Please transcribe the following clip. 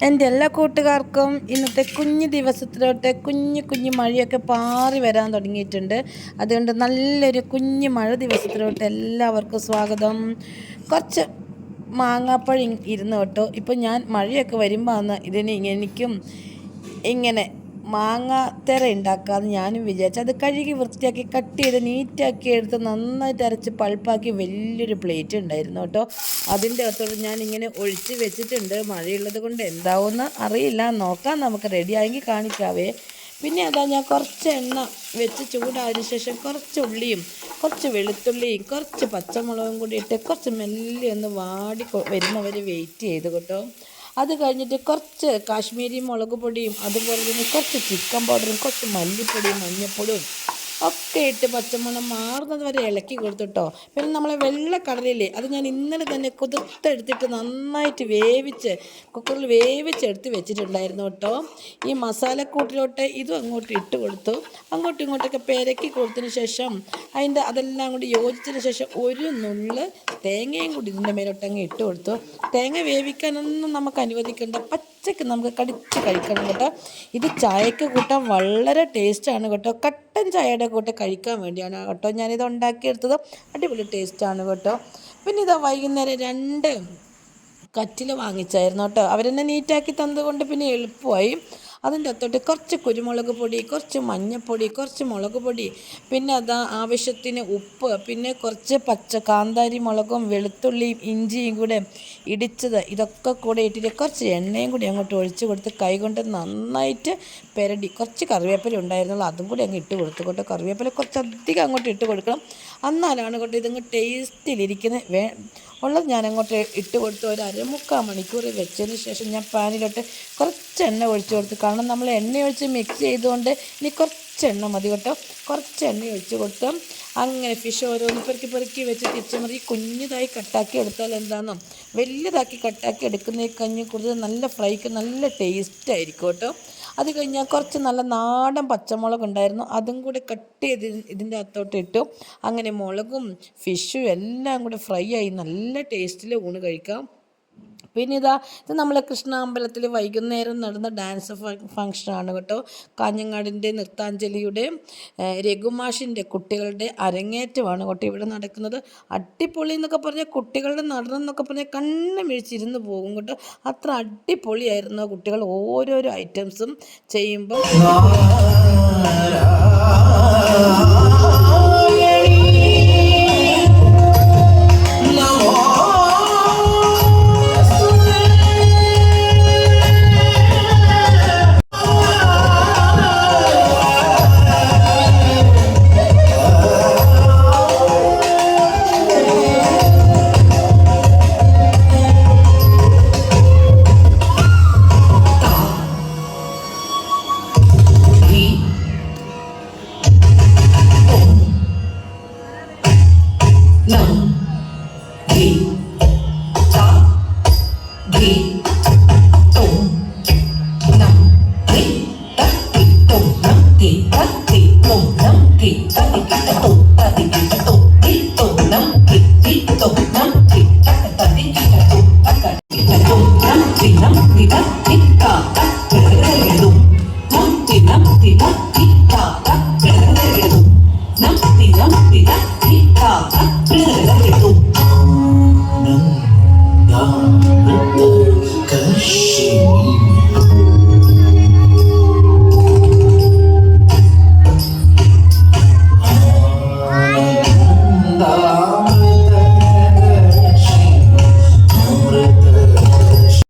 എന്റെ എല്ലാ കൂട്ടുകാർക്കും ഇന്നത്തെ കുഞ്ഞു ദിവസത്തിലോട്ട് കുഞ്ഞു കുഞ്ഞു മഴയൊക്കെ പാറി വരാൻ തുടങ്ങിയിട്ടുണ്ട്. അതുകൊണ്ട് നല്ലൊരു കുഞ്ഞു മഴ ദിവസത്തിലോട്ട് എല്ലാവർക്കും സ്വാഗതം. കുറച്ച് മാങ്ങാപ്പഴം ഇരുന്ന് കേട്ടോ. ഇപ്പം ഞാൻ മഴയൊക്കെ വരുമ്പോൾ ഇതിന് എനിക്കും ഇങ്ങനെ മാങ്ങാത്തേര ഉണ്ടാക്കാമെന്ന് ഞാനും വിചാരിച്ചു. അത് കഴുകി വൃത്തിയാക്കി കട്ട് ചെയ്ത് നീറ്റാക്കി എടുത്ത് നന്നായിട്ട് അരച്ച് പൾപ്പാക്കി വലിയൊരു പ്ലേറ്റ് ഉണ്ടായിരുന്നു കേട്ടോ. അതിന്റെ അകത്തോട് ഞാനിങ്ങനെ ഒഴിച്ച് വെച്ചിട്ടുണ്ട്. മഴയുള്ളത് കൊണ്ട് എന്താവുമെന്ന് അറിയില്ല. നോക്കാം നമുക്ക് റെഡിയായെങ്കിൽ കാണിക്കാവേ. പിന്നെ അതാ ഞാൻ കുറച്ച് എണ്ണ വെച്ച് ചൂടായതിന് ശേഷം കുറച്ച് ഉള്ളിയും കുറച്ച് വെളുത്തുള്ളിയും കുറച്ച് പച്ചമുളകും കൂടി ഇട്ട് കുറച്ച് മെല്ലെ ഒന്ന് വാടി വരുന്നവർ വെയിറ്റ് ചെയ്ത് കേട്ടോ. അത് കഴിഞ്ഞിട്ട് കുറച്ച് കാശ്മീരി മുളക് പൊടിയും അതുപോലെ തന്നെ കുറച്ച് ചിക്കൻ പൗഡറും കുറച്ച് മല്ലിപ്പൊടിയും മഞ്ഞൾപ്പൊടിയും ഒക്കെ ഇട്ട് പച്ചമണം മാറുന്നത് വരെ ഇളക്കി കൊടുത്തിട്ടോ. പിന്നെ നമ്മളെ വെള്ള കടലയില്ലേ അത് ഞാൻ ഇന്നലെ തന്നെ കുതിർത്തെടുത്തിട്ട് നന്നായിട്ട് വേവിച്ച് കുക്കറിൽ വേവിച്ചെടുത്ത് വെച്ചിട്ടുണ്ടായിരുന്നു കേട്ടോ. ഈ മസാലക്കൂട്ടിലോട്ട് ഇതും അങ്ങോട്ട് ഇട്ട് കൊടുത്തു. അങ്ങോട്ടും ഇങ്ങോട്ടൊക്കെ പെരക്കി കൊടുത്തതിന് ശേഷം അതിന്റെ അതെല്ലാം കൂടി യോജിച്ചതിന് ശേഷം ഒരു നുള്ള് തേങ്ങയും കൂടി ഇതിന്റെ മേലോട്ടങ്ങ് ഇട്ട് കൊടുത്തു. തേങ്ങ വേവിക്കാനൊന്നും നമുക്ക് അനുവദിക്കേണ്ട. പച്ചക്ക് നമുക്ക് കടിച്ച് കഴിക്കണം കേട്ടോ. ഇത് ചായക്ക് കൂട്ടാൻ വളരെ ടേസ്റ്റാണ് കേട്ടോ. കട്ടൻ ചായയുടെ കൂട്ട് കഴിക്കാൻ വേണ്ടിയാണ് കേട്ടോ ഞാനിത് ഉണ്ടാക്കിയെടുത്തത്. അടിപൊളി ടേസ്റ്റാണ് കേട്ടോ. പിന്നെ ഇതാ വൈകുന്നേരം രണ്ട് കറ്റിൽ വാങ്ങിച്ചായിരുന്നു കേട്ടോ. അവരെന്നെ നീറ്റാക്കി തന്നതുകൊണ്ട് പിന്നെ എളുപ്പമായി. അതിന്റെ അത്തോട്ട് കുറച്ച് കുരുമുളക് പൊടി കുറച്ച് മഞ്ഞൾപ്പൊടി കുറച്ച് മുളക് പൊടി പിന്നെ അതാ ആവശ്യത്തിന് ഉപ്പ് പിന്നെ കുറച്ച് പച്ച കാന്താരി മുളകും വെളുത്തുള്ളിയും ഇഞ്ചിയും കൂടെ ഇടിച്ചത് ഇതൊക്കെ കൂടെ ഇട്ടിട്ട് കുറച്ച് എണ്ണയും കൂടി അങ്ങോട്ട് ഒഴിച്ച് കൊടുത്ത് കൈ കൊണ്ട് നന്നായിട്ട് പെരടി. കുറച്ച് കറിവേപ്പില ഉണ്ടായിരുന്നുള്ളൂ. അതും കൂടി അങ്ങ് ഇട്ട് കൊടുത്തു കറിവേപ്പില കറിവേപ്പില കുറച്ചധികം അങ്ങോട്ട് ഇട്ട് കൊടുക്കണം. എന്നാലാണ് കേട്ടോ ഇതങ്ങ് ടേസ്റ്റിലിരിക്കുന്നത് വേ ഉള്ളത് ഞാൻ അങ്ങോട്ട് ഇട്ട് കൊടുത്ത് ഒരു അരമുക്കാൽ മണിക്കൂർ വെച്ചതിന് ശേഷം ഞാൻ പാനിലോട്ട് കുറച്ച് എണ്ണ ഒഴിച്ച് കൊടുത്തു കാരണം നമ്മൾ എണ്ണ ഒഴിച്ച് മിക്സ് ചെയ്തുകൊണ്ട് ഇനി കുറച്ച് എണ്ണ മതി കേട്ടോ. കുറച്ച് എണ്ണ ഒഴിച്ച് കൊടുത്ത് അങ്ങനെ ഫിഷ് ഓരോന്ന് പെറുക്കി പെറുക്കി വെച്ച് തിരിച്ചുമറി കുഞ്ഞതായി കട്ടാക്കി എടുത്താൽ എന്താണെന്നോ വലിയതാക്കി കട്ടാക്കി എടുക്കുന്ന കഴിഞ്ഞ് കൂടുതൽ നല്ല ഫ്രൈക്ക് നല്ല ടേസ്റ്റ് ആയിരിക്കും കേട്ടോ. അത് കഴിഞ്ഞാൽ കുറച്ച് നല്ല നാടൻ പച്ചമുളക് ഉണ്ടായിരുന്നു. അതും കൂടി കട്ട് ചെയ്ത് ഇതിന്റെ അകത്തോട്ട് ഇട്ടു. അങ്ങനെ മുളകും ഫിഷും എല്ലാം കൂടി ഫ്രൈ ആയി. നല്ല ടേസ്റ്റിൽ ഊണ് കഴിക്കാം. പിന്നെ ഇതാ ഇത് നമ്മൾ കൃഷ്ണ അമ്പലത്തിൽ വൈകുന്നേരം നടന്ന ഡാൻസ് ഫങ്ഷനാണ് കേട്ടോ. കാഞ്ഞങ്ങാടിന്റെ നൃത്താഞ്ജലിയുടെ രഘുമാഷിന്റെ കുട്ടികളുടെ അരങ്ങേറ്റമാണ് കേട്ടോ ഇവിടെ നടക്കുന്നത്. അടിപൊളി എന്നൊക്കെ പറഞ്ഞാൽ കുട്ടികളുടെ നടനം എന്നൊക്കെ പറഞ്ഞാൽ കണ്ണ് മിഴിച്ചിരുന്ന് പോകും കേട്ടോ. അത്ര അടിപൊളിയായിരുന്നു കുട്ടികൾ ഓരോരോ ഐറ്റംസും ചെയ്യുമ്പോൾ Ika.